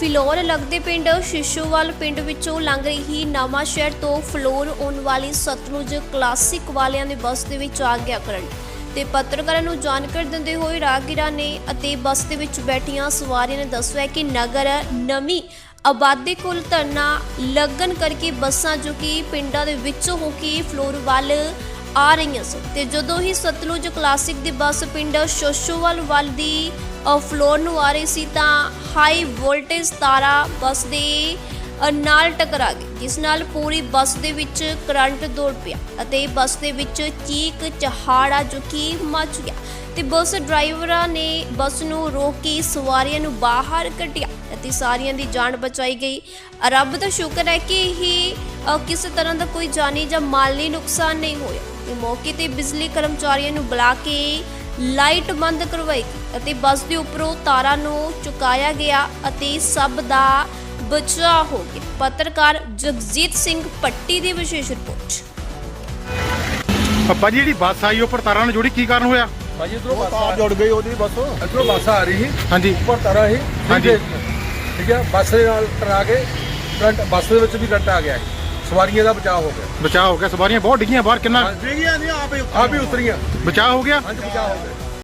ਫਿਲੌਰ ਲੱਗਦੇ ਪਿੰਡ ਸ਼ਿਸ਼ੂਵਾਲ ਪਿੰਡ ਵਿੱਚੋਂ ਲੰਘ ਰਹੀ ਨਵਾਂ ਸ਼ਹਿਰ ਤੋਂ ਫਲੋਰ ਆਉਣ ਵਾਲੀ ਸਤਲੁਜ ਕਲਾਸਿਕ ਵਾਲਿਆਂ ਦੀ ਬੱਸ ਦੇ ਵਿੱਚ ਆ ਗਿਆ ਕਰੰਟ। ਤੇ ਪੱਤਰਕਾਰਾਂ ਨੂੰ ਜਾਣਕਾਰੀ ਦਿੰਦੇ ਹੋਏ ਰਾਹਗੀਰਾਂ ਨੇ ਅਤੇ ਬੱਸ ਦੇ ਵਿੱਚ ਬੈਠੀਆਂ ਸਵਾਰੀਆਂ ਨੇ ਦੱਸਿਆ ਕਿ ਨਗਰ ਨਵੀਂ ਆਬਾਦੀ ਕੋਲ ਧਰਨਾ ਲੱਗਣ ਕਰਕੇ ਬੱਸਾਂ ਜੋ ਕਿ ਪਿੰਡਾਂ ਦੇ ਵਿੱਚੋਂ ਹੋ ਕੇ ਫਲੋਰ ਵੱਲ ਆ ਰਹੀਆਂ ਸਨ। ਤੇ ਜਦੋਂ ਹੀ ਸਤਲੁਜ ਕਲਾਸਿਕ ਦੀ ਬੱਸ ਪਿੰਡ ਸ਼ੋਸ਼ੋਵਾਲ ਵੱਲ ਦੀ ਫਲੋਰ ਨੂੰ ਆ ਰਹੀ ਸੀ ਤਾਂ ਹਾਈ ਵੋਲਟੇਜ ਤਾਰਾ ਬੱਸ ਦੇ ਨਾਲ ਟਕਰਾ ਗਈ, ਜਿਸ ਨਾਲ ਪੂਰੀ ਬੱਸ ਦੇ ਵਿੱਚ ਕਰੰਟ ਦੌੜ ਪਿਆ ਅਤੇ ਬੱਸ ਦੇ ਵਿੱਚ ਚੀਕ ਚਹਾੜਾ ਜੋ ਕਿ ਮਚ ਗਿਆ ਤੇ ਬੱਸ ਡਰਾਈਵਰਾਂ ਨੇ ਬੱਸ ਨੂੰ ਰੋਕ ਕੇ ਸਵਾਰੀਆਂ ਨੂੰ ਬਾਹਰ ਕੱਢਿਆ ਅਤੇ ਸਾਰੀਆਂ ਦੀ ਜਾਨ ਬਚਾਈ ਗਈ। ਰੱਬ ਦਾ ਸ਼ੁਕਰ ਹੈ ਕਿ ਇਹ ਕਿਸੇ ਤਰ੍ਹਾਂ ਦਾ ਕੋਈ ਜਾਨੀ ਜਾਂ ਮਾਲੀ ਨੁਕਸਾਨ ਨਹੀਂ ਹੋਇਆ। ਤੇ ਮੌਕੇ ਤੇ ਬਿਜਲੀ ਕਰਮਚਾਰੀਆਂ ਨੂੰ ਬੁਲਾ ਕੇ ਲਾਈਟ ਬੰਦ ਕਰਵਾਈ ਅਤੇ ਬੱਸ ਦੇ ਉੱਪਰੋਂ ਤਾਰਾਂ ਨੂੰ ਚੁਕਾਇਆ ਗਿਆ ਅਤੇ ਸਭ ਦਾ ਬਚਾਅ ਹੋ ਗਿਆ। ਪੱਤਰਕਾਰ ਜਗਜੀਤ ਸਿੰਘ ਪੱਟੀ ਦੀ ਵਿਸ਼ੇਸ਼ ਰਿਪੋਰਟ। ਪੱਪਾ ਜੀ ਜਿਹੜੀ ਬੱਸ ਆਈ ਉੱਪਰ ਤਾਰਾਂ ਨਾਲ ਜੁੜੀ ਕੀ ਕਾਰਨ ਹੋਇਆ? ਭਾਜੀ ਇਧਰੋਂ ਉਹ ਬੱਸ ਤਾਰ ਜੁੜ ਗਈ ਉਹਦੀ ਬਸ। ਇਧਰੋਂ ਬੱਸ ਆ ਰਹੀ ਸੀ। ਹਾਂਜੀ। ਉੱਪਰ ਤਾਰਾ ਸੀ। ਹਾਂਜੀ। ਠੀਕ ਹੈ। ਬੱਸ ਦੇ ਨਾਲ ਟਕਰਾ ਕੇ ਕਰੰਟ ਬੱਸ ਦੇ ਵਿੱਚ ਵੀ ਕਰੰਟ ਆ ਗਿਆ। ਸਵਾਰੀਆਂ ਦਾ ਬਚਾਅ ਹੋ ਗਿਆ। ਬਚਾਅ ਹੋ ਗਿਆ ਸਵਾਰੀਆਂ ਬਹੁਤ ਡਿੱਗੀਆਂ ਬਾਹਰ ਕਿੰਨਾ। ਡਿਗੀਆਂ ਨਹੀਂ ਆਪੇ ਆ ਵੀ ਉਤਰੀਆਂ। ਬਚਾਅ ਹੋ ਗਿਆ? ਹਾਂਜੀ ਬਚਾਅ ਹੋ ਗਿਆ।